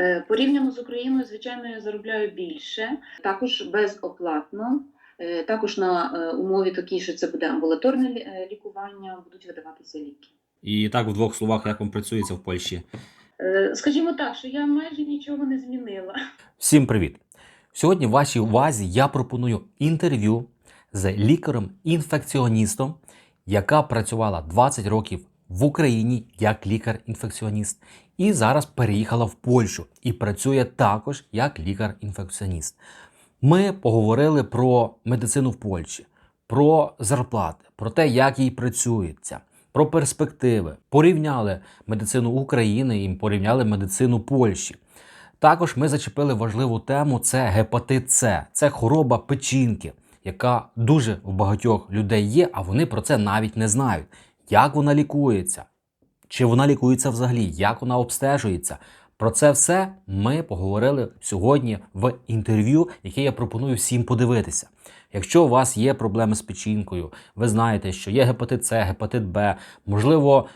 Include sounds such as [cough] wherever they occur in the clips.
Е, Порівняно з Україною, звичайно, я заробляю більше, також безоплатно. Е, Також на е, умові такій, що це буде амбулаторне лікування, будуть видаватися ліки. І так, в двох словах, як вам працюється в Польщі? Скажімо так, що я майже нічого не змінила. Всім привіт! Сьогодні вашій увазі я пропоную інтерв'ю з лікарем-інфекціоністом, яка працювала 20 років в Україні як лікар-інфекціоніст, і зараз переїхала в Польщу і працює також як лікар-інфекціоніст. Ми поговорили про медицину в Польщі, про зарплати, про те, як їй працюється, про перспективи. Порівняли медицину України і порівняли медицину Польщі. Також ми зачепили важливу тему: це гепатит С, це хвороба печінки, яка дуже в багатьох людей є, а вони про це навіть не знають. Як вона лікується? Чи вона лікується взагалі? Як вона обстежується? Про це все ми поговорили сьогодні в інтерв'ю, яке я пропоную всім подивитися. Якщо у вас є проблеми з печінкою, ви знаєте, що є гепатит С, гепатит Б, можливо,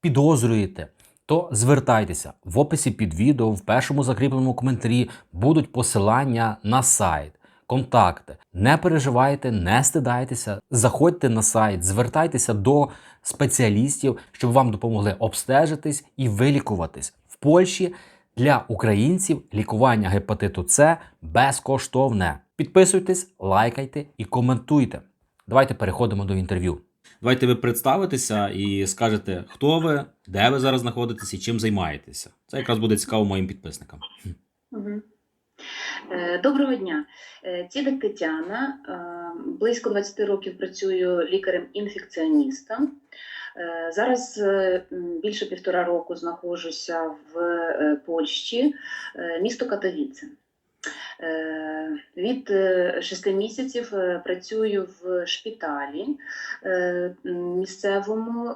підозрюєте, то звертайтеся в описі під відео, в першому закріпленому коментарі будуть посилання на сайт, контакти. Не переживайте, не стидайтеся, заходьте на сайт, звертайтеся до спеціалістів, щоб вам допомогли обстежитись і вилікуватись. В Польщі для українців лікування гепатиту С безкоштовне. Підписуйтесь, лайкайте і коментуйте. Давайте переходимо до інтерв'ю. Давайте ви представитеся і скажете, хто ви, де ви зараз знаходитесь і чим займаєтеся. Це якраз буде цікаво моїм підписникам. Мгм. Е, Доброго дня. Е, Тетяна. Е, Близько 20 років працюю лікарем-інфекціоністом. Зараз більше півтора року знаходжуся в Польщі, місто Катовіце. Від шести місяців працюю в шпиталі е, місцевому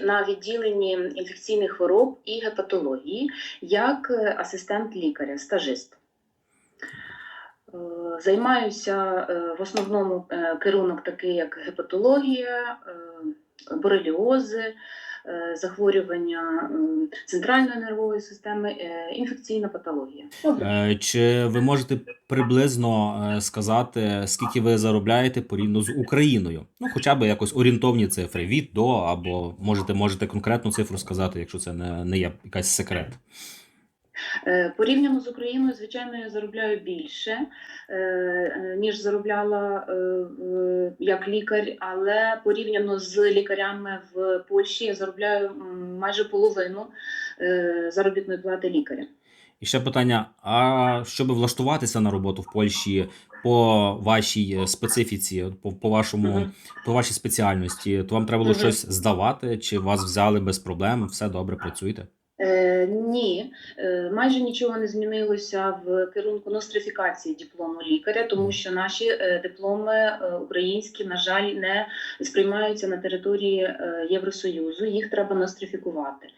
на відділенні інфекційних хвороб і гепатології як асистент лікаря, стажист. Е, Займаюся е, в основному е, керунок такий, як гепатологія, бореліози, захворювання центральної нервової системи, інфекційна патологія. Чи ви можете приблизно сказати, скільки ви заробляєте порівняно з Україною? Ну, хоча б якось орієнтовні цифри від до, або можете, можете конкретну цифру сказати, якщо це не, не є якась секрет. Е, Порівняно з Україною, звичайно, я заробляю більше, е, ніж заробляла е, як лікар, але порівняно з лікарями в Польщі я заробляю майже половину заробітної плати лікаря. І ще питання: а щоб влаштуватися на роботу в Польщі по вашій специфіці, по, по вашому, по вашій спеціальності, то вам треба було щось здавати, чи вас взяли без проблем, все добре, працюєте? Ні, е, майже нічого не змінилося в керунку нострифікації диплому лікаря, тому що наші е, дипломи е, українські, на жаль, не сприймаються на території Євросоюзу. Їх треба нострифікувати.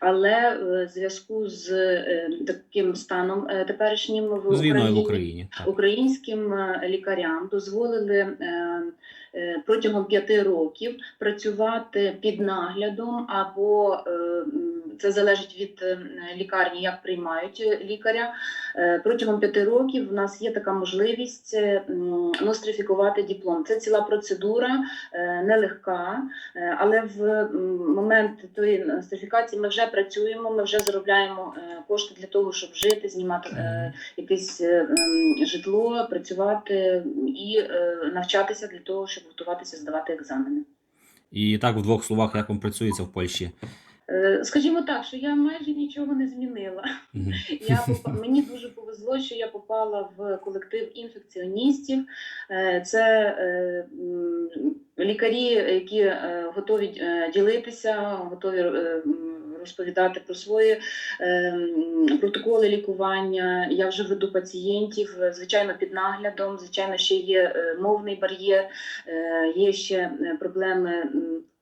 Але в зв'язку з таким станом теперішнім в війною в Україні, Україні. Українським лікарям дозволили протягом п'яти років працювати під наглядом, або е, це залежить від е, лікарні, як приймають е, лікаря. Е, Протягом п'яти років в нас є така можливість е, нострифікувати диплом. Це ціла процедура, е, нелегка, е, але в момент тої нострифікації ми вже працюємо, ми вже заробляємо е, кошти для того, щоб жити, знімати е, якесь е, житло, працювати і е, навчатися для того, щоб готуватися здавати екзамени. І так, в двох словах, як вам працюється в Польщі? Е, Скажімо так, що я майже нічого не змінила. Я попа- мені дуже повезло, що я попала в колектив інфекціоністів. Е, Це е, лікарі, які готові ділитися, готові розповідати про свої протоколи лікування. Я вже веду пацієнтів, звичайно, під наглядом. Звичайно, ще є мовний бар'єр, є ще проблеми.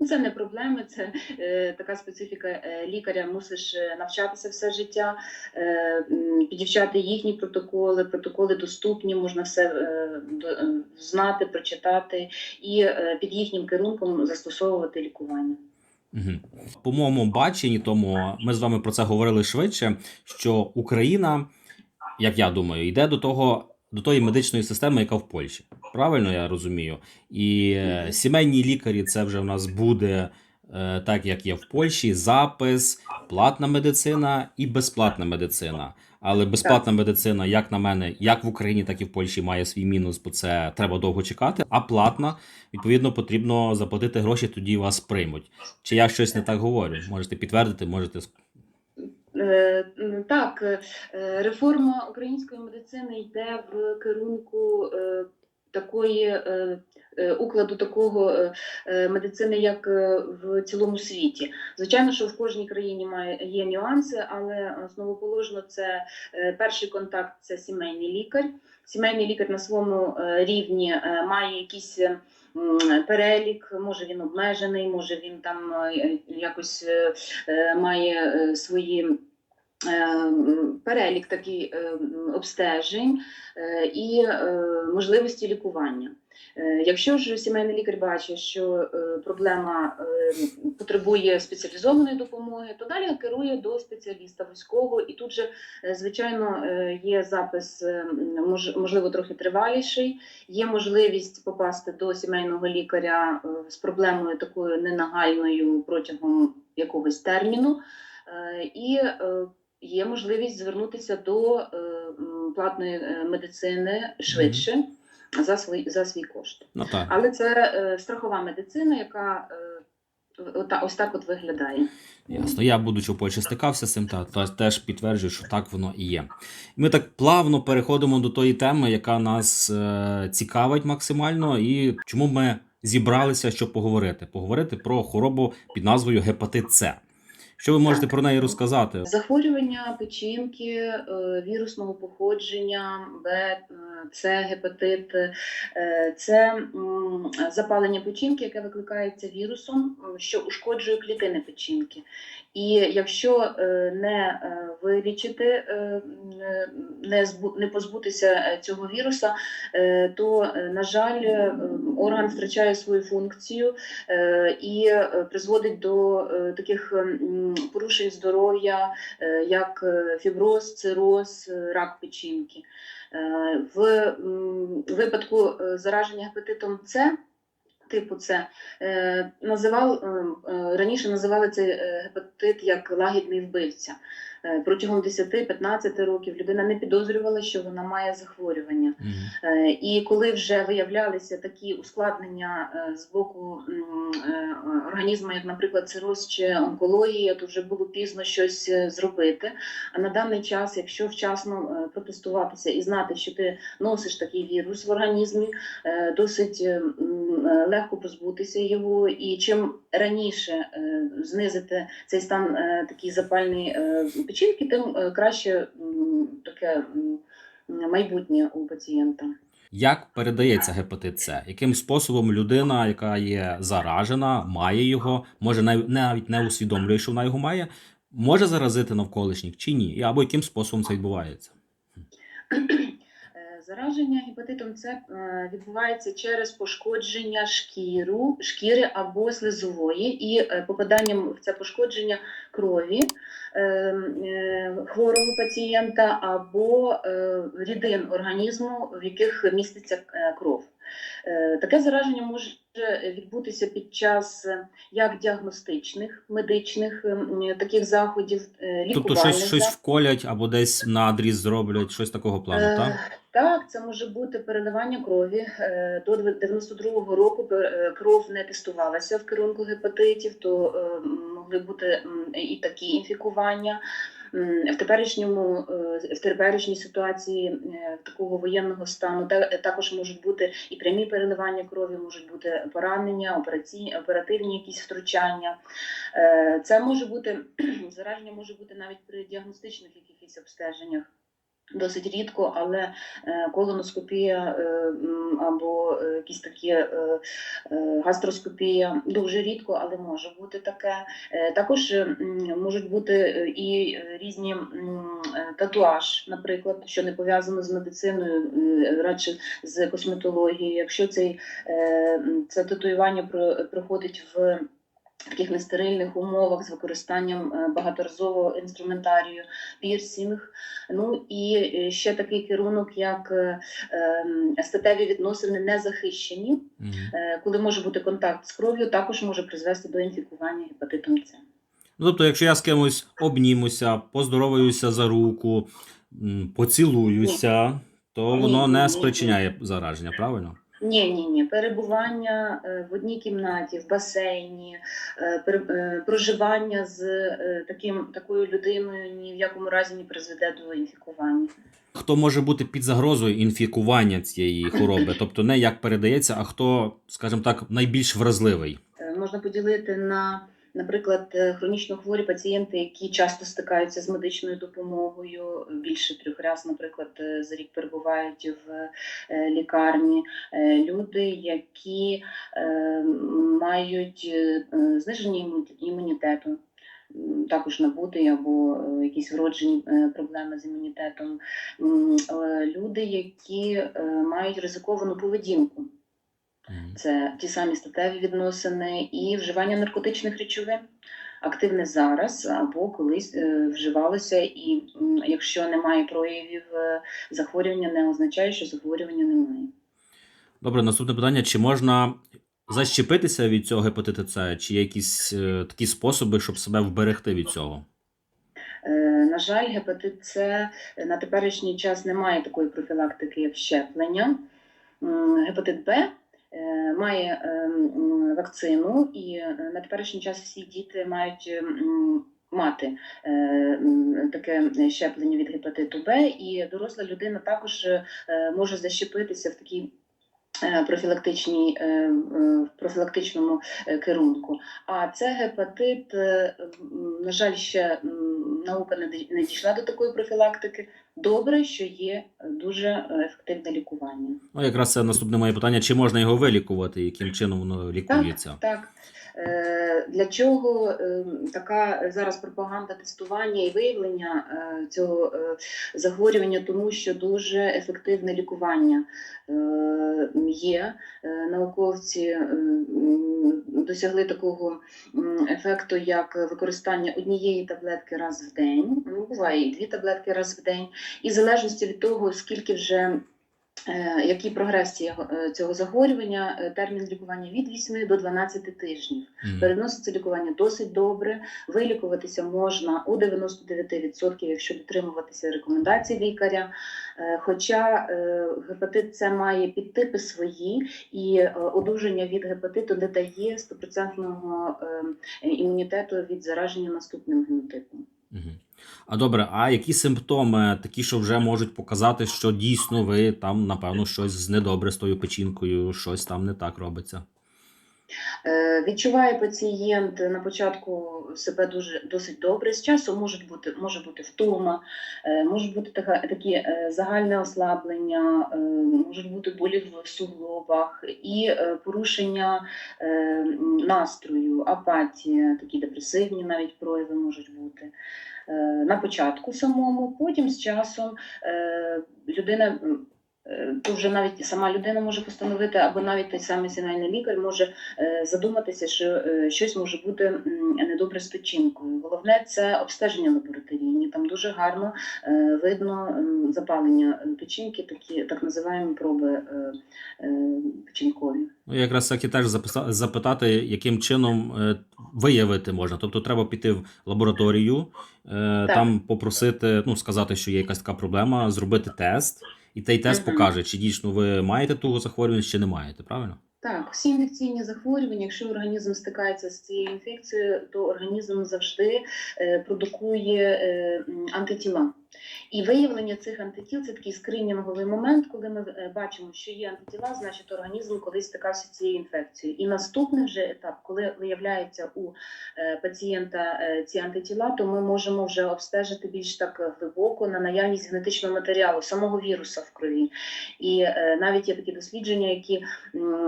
Це не проблеми, це е, така специфіка е, лікаря. Мусиш е, навчатися все життя, е, підівчати їхні протоколи, протоколи доступні, можна все е, е, знати, прочитати і е, під їхнім керунком застосовувати лікування. По моєму баченні, тому ми з вами про це говорили швидше, що Україна, як я думаю, йде до того. До тої медичної системи, яка в Польщі. Правильно я розумію. І е, сімейні лікарі це вже в нас буде е, так, як є в Польщі: запис, платна медицина і безплатна медицина. Але безплатна медицина, як на мене, як в Україні, так і в Польщі має свій мінус, бо це треба довго чекати. А платна, відповідно, потрібно заплатити гроші, тоді вас приймуть. Чи я щось не так говорю? Можете підтвердити, можете Так, е, е, реформа української медицини йде в керунку е, такої е, е, укладу такого е, медицини, як в цілому світі. Звичайно, що в кожній країні має є нюанси, але основоположно це перший контакт це сімейний лікар. Сімейний лікар на своєму рівні має якісь. Перелік, може він обмежений, може він там якось має свої перелік такий е, обстежень е, і е, можливості лікування. Е, Якщо ж сімейний лікар бачить, що е, проблема е, потребує спеціалізованої допомоги, то далі керує до спеціаліста вузького, і тут же, е, звичайно, е, є запис, е, можливо, трохи триваліший. Є можливість попасти до сімейного лікаря е, з проблемою такою ненагальною протягом якогось терміну, Е, і е, є можливість звернутися до е, платної е, медицини швидше за свій, за свій кошт. Ну так. Але це е, страхова медицина, яка е, ота- ось так от виглядає. Ясно. Я, будучи в Польщі, стикався з цим, та, та теж підтверджую, що так воно і є. Ми так плавно переходимо до тої теми, яка нас е, цікавить максимально, і чому ми зібралися, щоб поговорити. Поговорити про хворобу під назвою гепатит С. Що ви можете Так. про неї розказати? Захворювання печінки е, вірусного походження, Б, С, гепатит, це запалення печінки, яке викликається вірусом, що ушкоджує клітини печінки. І якщо е, не е, вилічити, не не позбутися цього віруса, то, на жаль, орган втрачає свою функцію і призводить до таких порушень здоров'я, е, як е, фіброз, цироз, е, рак печінки. В випадку зараження гепатитом С. Типу С називав раніше називали цей гепатит як лагідний вбивця. Е, Протягом 10-15 років людина не підозрювала, що вона має захворювання. Е, І коли вже виявлялися такі ускладнення е, з боку організму, як, наприклад, цироз чи онкологія, то вже було пізно щось зробити. А на даний час, якщо вчасно протестуватися і знати, що ти носиш такий вірус в організмі, досить легко позбутися його. І чим раніше е, знизити цей стан е, такий запальний е, печінки, тим краще таке. майбутнє у пацієнта. Як передається гепатит С? Яким способом людина, яка є заражена, має його, може нав- навіть не усвідомлює, що вона його має, може заразити навколишніх чи ні? Або яким способом це відбувається? [clears throat] [clears throat] [clears throat] Зараження гепатитом С е, відбувається через пошкодження шкіру, шкіри або слизової і е, попаданням в це пошкодження крові е, хворого пацієнта або рідин організму, в яких міститься кров. Е, Таке зараження може відбутися під час е, як діагностичних медичних таких заходів, е, Тобто щось, щось вколять або десь надріз зроблять, щось такого плану, так? Так, це може бути переливання крові. До 92-го року кров не тестувалася в керунку гепатитів, то могли бути і такі інфікування. В теперішньому е, в теперішній ситуації е, такого воєнного стану та- також можуть бути і прямі переливання крові, можуть бути поранення, операційні оперативні якісь втручання. Е, Це може бути [clears throat] зараження може бути навіть при діагностичних якихось обстеженнях. Досить рідко, але е, колоноскопія е, або е, якісь такі гастроскопія дуже рідко, але може бути таке. Також можуть бути і різні татуаж, наприклад, що не пов'язано з медициною, радше з косметологією. Якщо цей, це татуювання про- проходить в таких нестерильних умовах з використанням е, багаторазового інструментарію, пірсінг. Ну і е, ще такий керунок, як е, ем, статеві відносини незахищені, коли може бути контакт з кров'ю, також може призвести до інфікування гепатитом С. Ну, тобто, якщо я з кимось обнімуся, поздороваюся за руку, поцілуюся, то воно ні, не ні, спричиняє зараження, правильно? Ні, ні, ні. Перебування е, в одній кімнаті, в басейні, е, е, проживання з таким такою людиною ні в якому разі не призведе до інфікування. Хто може бути під загрозою інфікування цієї хвороби? [laughs] Тобто не як передається, а хто, скажімо так, найбільш вразливий. Можна поділити на, наприклад, е, хронічно хворі пацієнти, які часто стикаються з медичною допомогою, більше трьох разів, наприклад, е, за рік перебувають в е, лікарні. Люди, які мають зниження іму- імунітету. Також набутий або якісь вроджені проблеми з імунітетом. Люди, які мають ризиковану поведінку. Це ті самі статеві відносини і вживання наркотичних речовин. Активне зараз або колись е, вживалося, і м, якщо немає проявів е, захворювання, не означає, що захворювання немає. Добре, наступне питання: чи можна защепитися від цього гепатиту С, чи є якісь е, такі способи, щоб себе вберегти від цього? Е, На жаль, гепатит С на теперішній час немає такої профілактики, як щеплення. Гепатит Б має е, вакцину, і е, на теперішній час всі діти мають мати е, таке щеплення від гепатиту Б, і доросла людина також е, може защепитися в такій. е, Профілактичній, е, е, в профілактичному е, керунку. А це гепатит, е, на жаль, ще наука не дійшла до такої профілактики. Добре, що є дуже ефективне лікування. Ну, якраз це наступне моє питання: чи можна його вилікувати, яким чином воно лікується? Так. Е, Для чого е, така зараз пропаганда тестування і виявлення е, цього захворювання, тому що дуже ефективне лікування є. Науковці досягли такого ефекту, як використання однієї таблетки раз в день. Ну, буває і дві таблетки раз в день, і в залежності від того, скільки вже е, який прогрес цього, е, захворювання, е, термін лікування від 8 до 12 тижнів. Мгм. Переноситься лікування досить добре. Вилікуватися можна у 99%, якщо дотримуватися рекомендацій лікаря. Хоча гепатит С має підтипи свої, і одужання від гепатиту не дає стопроцентного е, імунітету від зараження наступним генотипом. А добре, а які симптоми такі, що вже можуть показати, що дійсно ви там, напевно, щось недобре з тою печінкою, щось там не так робиться? Е, Відчуває пацієнт на початку себе дуже досить добре. З часом може бути може бути втома, е, можуть бути така, такі е, загальне ослаблення, е, можуть бути болі в суглобах і порушення настрою, апатія, такі депресивні навіть прояви можуть бути. На початку самому, потім з часом людина. Е, То вже навіть сама людина може постановити, або навіть той самий сімейний лікар може е, задуматися, що е, щось може бути недобре з печінкою. Головне це обстеження лабораторійні. Там дуже гарно видно запалення печінки, такі так називаємо проби печінкові. Ну, якраз так і теж запитати, яким чином виявити можна. Тобто треба піти в лабораторію, е, там попросити, ну, сказати, що є якась така проблема, зробити тест, і цей тест Мгм. покаже, чи дійсно ви маєте того захворювання, чи не маєте, правильно? Так, всі інфекційні захворювання, якщо організм стикається з цією інфекцією, то організм завжди е, продукує е, м, антитіла. І виявлення цих антитіл це такий скринінговий момент, коли ми е, бачимо, що є антитіла, значить організм колись стикався з цією інфекцією. І наступний вже етап, коли виявляється у е, пацієнта е, ці антитіла, то ми можемо вже обстежити більш так глибоко на наявність генетичного матеріалу, самого віруса в крові. І навіть є такі дослідження, які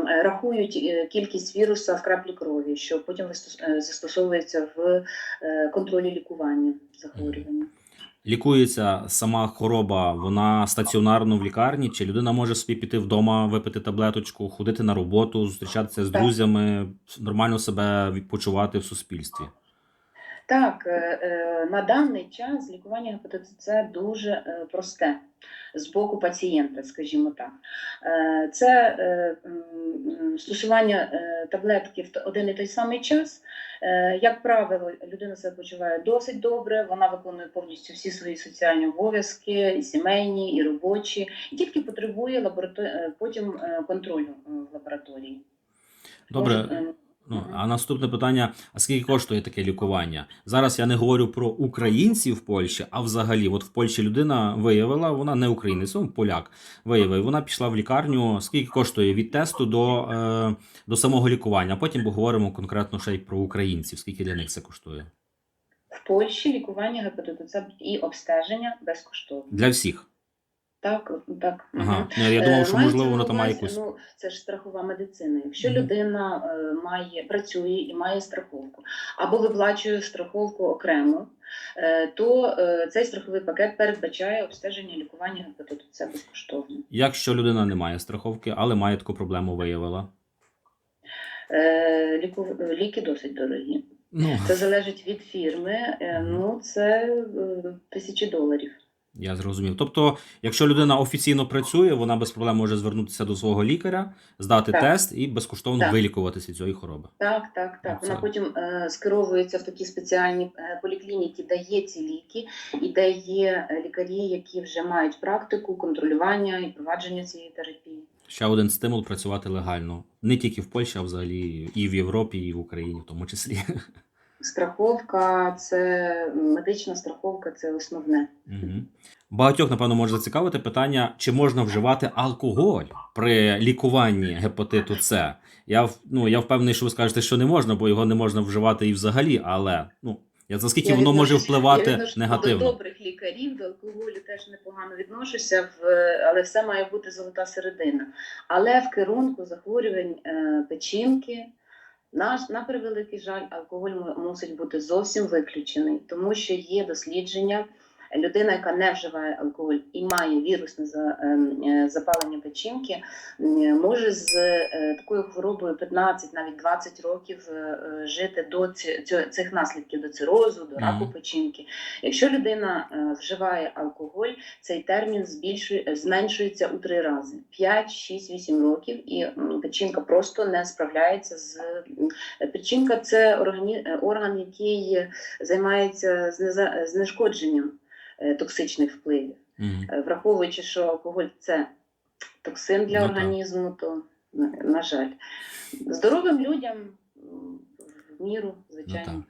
рахують кількість віруса в краплі крові, що потім застосовується в контролі лікування захворювання. Лікується сама хвороба, вона стаціонарно в лікарні, чи людина може собі піти вдома, випити таблеточку, ходити на роботу, зустрічатися з друзями, нормально себе відпочивати в суспільстві. Так, е, е, на даний час лікування гепатиту С дуже е, просте з боку пацієнта, скажімо так. Це стосування таблетки в один і той самий час. Як правило, людина себе почуває досить добре, вона виконує повністю всі свої соціальні обов'язки, і сімейні, і робочі, і тільки потребує лаборато... е, потім контролю в лабораторії. Добре. Е, Ну, а наступне питання: а скільки коштує таке лікування? Зараз я не говорю про українців в Польщі, а взагалі, от в Польщі людина виявила, вона не українець, ну поляк виявив. Вона пішла в лікарню. Скільки коштує від тесту до, е, до самого лікування? Потім поговоримо конкретно ще й про українців. Скільки для них це коштує? В Польщі лікування гепатиту С і обстеження безкоштовне. Для всіх. Так, так. Ага. Ну, я думав, що Е, можливо мається воно на там має якусь. Ну, це ж страхова медицина. Якщо Мгм. людина е, має, працює і має страховку, або виплачує страховку окремо, е, то е, цей страховий пакет передбачає обстеження лікування гепатиту С безкоштовно. Якщо людина не має страховки, але має таку проблему, виявила. Е, ліку, ліки досить дорогі. Ну, Це залежить від фірми. е, Ну, це е, тисячі доларів. Я зрозумів. Тобто, якщо людина офіційно працює, вона без проблем може звернутися до свого лікаря, здати Так. тест і безкоштовно Так. вилікуватися від цієї хвороби. Так, так, так. це- Вона потім е, скеровується в такі спеціальні е, поліклініки, де є ці ліки, і де є е, лікарі, які вже мають практику контролювання і провадження цієї терапії. Ще один стимул працювати легально. Не тільки в Польщі, а взагалі і в Європі, і в Україні, в тому числі. Страховка це медична страховка, це основне. Мгм. Багатьох, напевно, може зацікавити питання, чи можна вживати алкоголь при лікуванні гепатиту С. Я, ну, я впевнений, що ви скажете, що не можна, бо його не можна вживати і взагалі, але ну, я, наскільки Я воно може впливати я негативно. До добрих лікарів, до алкоголю теж непогано відношуся, в, але все має бути золота середина. Але в керунку захворювань е, печінки, на, на превеликий жаль, алкоголь му- мусить бути зовсім виключений, тому що є дослідження. Людина, яка не вживає алкоголь і має вірусне ем, запалення печінки, може з е, такою хворобою 15, навіть 20 років е, е, жити до цих наслідків до цирозу, до раку печінки. Якщо людина вживає алкоголь, цей термін збільшує, зменшується у три рази: 5, 6, 8 років, і печінка просто не справляється з печінка це органі... орган, який займається знешкодженням токсичних впливів. Е, Враховуючи, що алкоголь це токсин для Ну, так. організму, то на, на жаль, здоровим людям в міру, звичайно.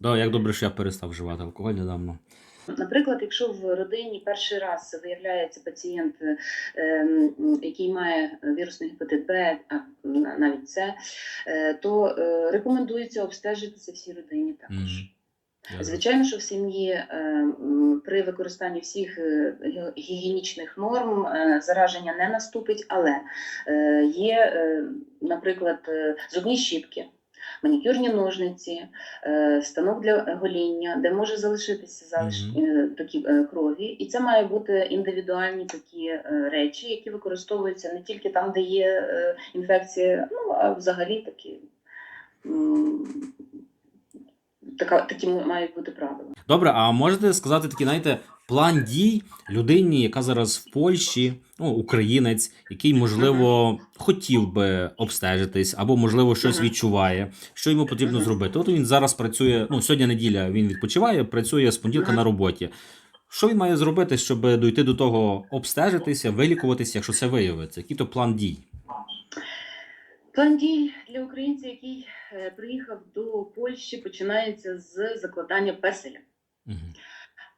Да, як добре, що я перестав вживати алкоголь недавно. Наприклад, якщо в родині перший раз виявляється пацієнт, е, який має вірусний гепатит Б, а на- навіть С, е, то е, рекомендується обстежитися всій родині також. Мгм. Звичайно, що в сім'ї е, при використанні всіх е, гігієнічних норм е, зараження не наступить, але є, наприклад, зубні щітки. Манікюрні ножниці, станок для гоління, де може залишитися залишки е, такі крові, і це має бути індивідуальні такі речі, які використовуються не тільки там, де є інфекція, ну а взагалі такі. Така, такі мають бути правила. Добре, а можете сказати такий, знаєте, план дій людині, яка зараз в Польщі, ну, українець, який, можливо, хотів би обстежитись, або, можливо, щось Мгм. відчуває, що йому потрібно Мгм. зробити. От він зараз працює, ну, сьогодні неділя він відпочиває, працює з понеділка Мгм. на роботі. Що він має зробити, щоб дойти до того обстежитися, вилікуватися, якщо це виявиться? Який то план дій? План дій для українця, який е, приїхав до Польщі, починається з закладання песеля.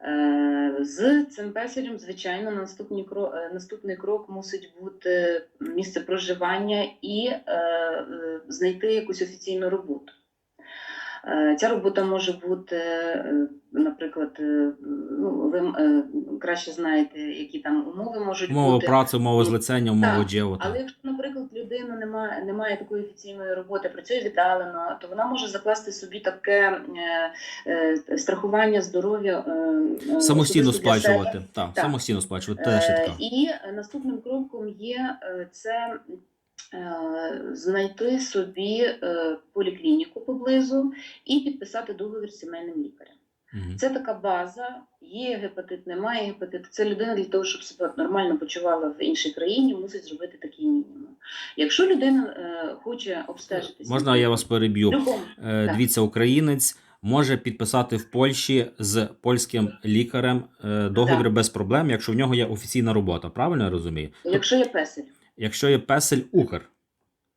Е, З цим песелем, звичайно, наступний крок, наступний крок мусить бути місце проживання і е, е, знайти якусь офіційну роботу. Е, Ця робота може бути, е, наприклад, е, ну, ви краще знаєте, які там умови можуть Умови бути. праці, умови злицення, умови джео. Але якщо, наприклад, людина немає, немає такої офіційної роботи, працює віддалено, то вона може закласти собі таке страхування здоров'я Самостійно сплачувати. Так, Так. самостійно сплачувати. Теж. І наступним кроком є це знайти собі е, поліклініку поблизу і підписати договір з сімейним лікарем. Це така база. Є гепатит, немає гепатиту. Це людина для того, щоб себе нормально почувала в іншій країні, мусить зробити такий мінімум. Якщо людина е, хоче обстежитися, Можна я вас переб'ю? Е, Дивіться, українець може підписати в Польщі з польським лікарем е, договір Так. без проблем, якщо в нього є офіційна робота. Правильно я розумію? Якщо є песель, Якщо є песель Укр.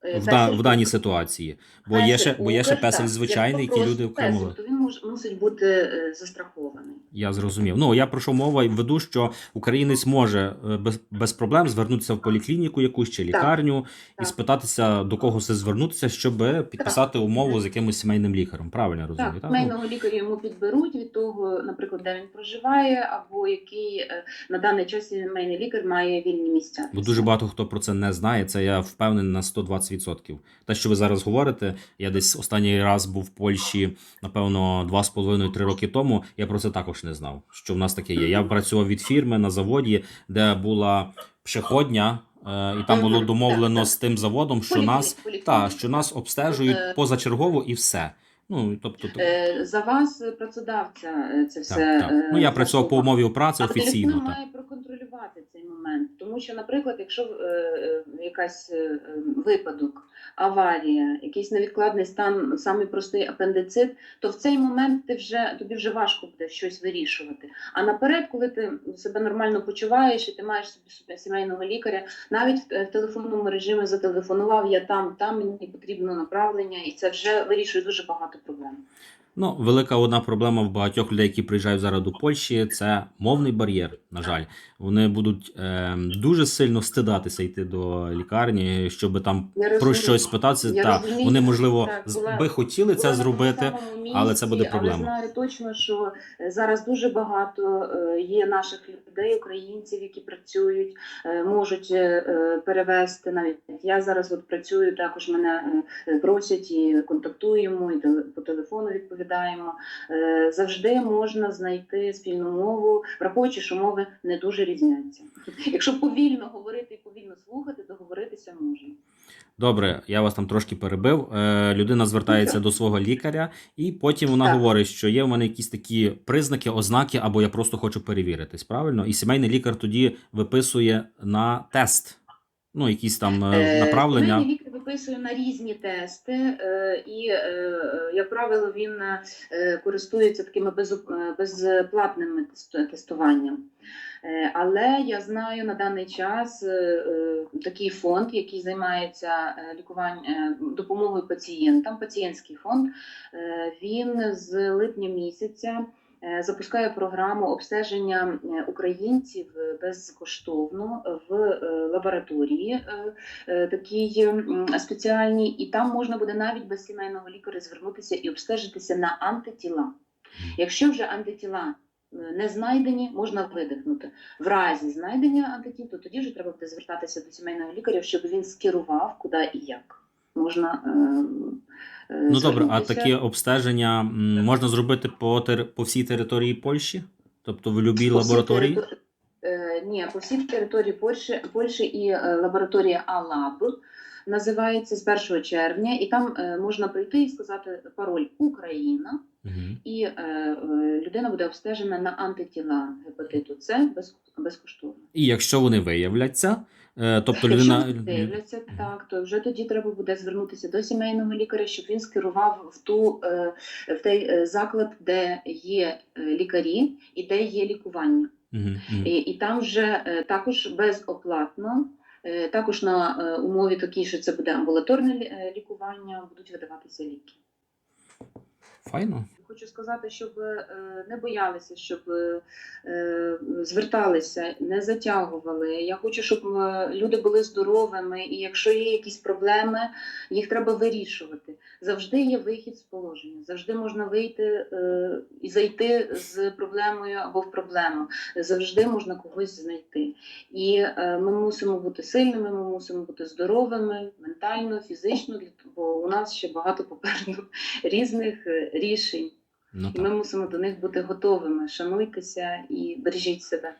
Е, в, да, в даній ситуації, бо є ще, бо є ще песель звичайний, який люди окремо. Мусить бути е, застрахований. Я зрозумів. Ну я про що мова і веду, що українець може е, без, без проблем звернутися в поліклініку якусь чи лікарню і так. спитатися до кого це звернутися, щоб підписати умову з якимось сімейним лікарем. Правильно розумію? Так, Так, Ну, лікаря йому підберуть від того, наприклад, де він проживає, або який е, на даний час сімейний лікар має вільні місця. Бо дуже багато хто про це не знає. Це я впевнений на 120%. Те, що ви зараз говорите, я десь останній раз був в Польщі, напевно, 2,5-3 роки тому. Я про це також не знав. Що в нас таке є. Я працював від фірми на заводі, де була пшеходня, е, і там було домовлено з тим заводом, що нас та що нас обстежують Е, позачергово і все. Ну тобто, Е, За вас працедавця це все. Ну я працював по умові праці офіційно. людина Так. Момент, тому що, наприклад, якщо е, е, якась е, е, випадок, аварія, якийсь невідкладний стан, самий простий апендицит, то в цей момент ти вже тобі вже важко буде щось вирішувати. А наперед, коли ти себе нормально почуваєш і ти маєш собі, сімейного лікаря, навіть в, в телефонному режимі зателефонував, я там, там мені потрібно направлення, і це вже вирішує дуже багато проблем. Ну, велика одна проблема в багатьох людей, які приїжджають зараз до Польщі, це мовний бар'єр. На жаль, вони будуть е, дуже сильно стидатися йти до лікарні, щоб там Я про розумію. щось спитатися. Я Та розумію. вони можливо Так, була- би хотіли це Була на зробити. тому самому але це буде проблема. Але знаю точно, що зараз дуже багато е, є наших людей, українців, які працюють, е, можуть е, е, перевести. Навіть я зараз от працюю, також мене е, просять і контактуємо, і теле- по телефону відповідаємо. Е, Завжди можна знайти спільну мову, враховуючи, що мови не дуже різняться. Якщо повільно говорити і повільно слухати, то говоритися можна. Добре, я вас там трошки перебив. Е, людина звертається до свого лікаря, і потім вона Так. говорить, що є в мене якісь такі признаки, ознаки, або я просто хочу перевіритись. Правильно? І сімейний лікар тоді виписує на тест. Ну, якісь там е, Е, направлення. Сімейний лікар на різні тести, е, і, е, як правило, він е, користується такими безплатними тест- тестуванням. Але я знаю на даний час такий фонд, який займається лікуванням допомогою пацієнтам, пацієнтський фонд. Він з липня місяця запускає програму обстеження е, українців е, безкоштовно в е, лабораторії е, е, такій спеціальній, і там можна буде навіть без сімейного лікаря звернутися і обстежитися на антитіла. Якщо вже антитіла е, не знайдені, можна видихнути. В разі знайдення антитіл, то тоді вже треба буде звертатися до сімейного лікаря, щоб він скерував, куди і як. Можна е, е, Ну добре, а такі обстеження можна зробити по, тер- по всій території Польщі? Тобто в будь-якій лабораторії? територ- Е, Ні, по всій території Польщі, Польщі і е, лабораторія АЛАБ називається з 1 червня, і там е, можна прийти і сказати пароль Україна, і е, е, людина буде обстежена на антитіла гепатиту С безкоштовно. І якщо вони виявляться, е, тобто Якщо людина. вони виявляться так, то вже тоді треба буде звернутися до сімейного лікаря, щоб він скерував в ту е, в той е, заклад, де є лікарі і де є лікування. І, і там вже також безоплатно, також на умові такій, що це буде амбулаторне лікування, будуть видаватися ліки. Файно. Хочу сказати, щоб е, не боялися, щоб е, е, зверталися, не затягували. Я хочу, щоб люди були здоровими, і якщо є якісь проблеми, їх треба вирішувати. завжди є вихід з положення, завжди можна вийти і зайти з проблемою або в проблему. Завжди можна когось знайти. І ми мусимо бути сильними, ми мусимо бути здоровими, ментально, фізично, бо у нас ще багато попереду [laughs] різних рішень, Ну і ми мусимо до них бути готовими. Шануйтеся і бережіть себе.